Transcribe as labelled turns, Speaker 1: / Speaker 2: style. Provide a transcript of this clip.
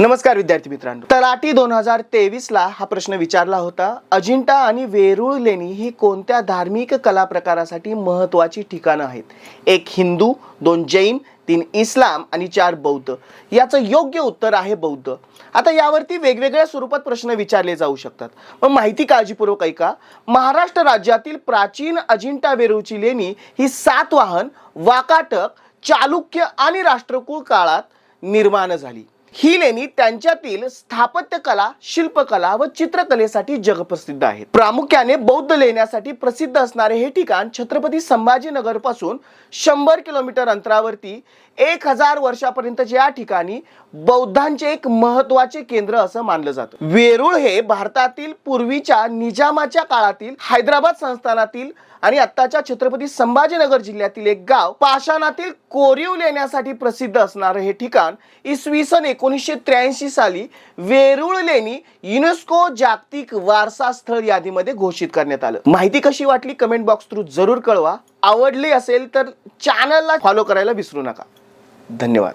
Speaker 1: नमस्कार विद्यार्थी मित्रांनो तलाठी दोन हजार तेवीस ला हा प्रश्न विचारला होता अजिंठा आणि वेरूळ लेणी ही कोणत्या धार्मिक कला प्रकारासाठी महत्वाची ठिकाणं आहेत एक हिंदू दोन जैन तीन इस्लाम आणि चार बौद्ध याचं योग्य उत्तर आहे बौद्ध आता यावरती वेगवेगळ्या स्वरूपात प्रश्न विचारले जाऊ शकतात मग माहिती काळजीपूर्वक ऐका महाराष्ट्र राज्यातील प्राचीन अजिंठा वेरूळची लेणी ही सातवाहन वाकाटक चालुक्य आणि राष्ट्रकुळ काळात निर्माण झाली ही लेणी त्यांच्यातील स्थापत्यकला शिल्पकला व चित्रकलेसाठी जगप्रसिद्ध आहे प्रामुख्याने बौद्ध लेण्यासाठी प्रसिद्ध असणारे हे ठिकाण छत्रपती संभाजीनगर पासून शंभर किलोमीटर अंतरावरती एक हजार वर्षापर्यंतचे या ठिकाणी बौद्धांचे एक महत्वाचे केंद्र असं मानलं जातं वेरूळ हे भारतातील पूर्वीच्या निजामाच्या काळातील हैदराबाद संस्थानातील आणि आत्ताच्या छत्रपती संभाजीनगर जिल्ह्यातील एक गाव पाषाणातील कोरीव लेण्यासाठी प्रसिद्ध असणारं हे ठिकाण इसवी सन एकोणीसशे त्र्याऐंशी साली वेरुळ लेणी युनेस्को जागतिक वारसा स्थळ यादीमध्ये घोषित करण्यात आलं माहिती कशी वाटली कमेंट बॉक्स थ्रू जरूर कळवा आवडली असेल तर चॅनलला फॉलो करायला विसरू नका धन्यवाद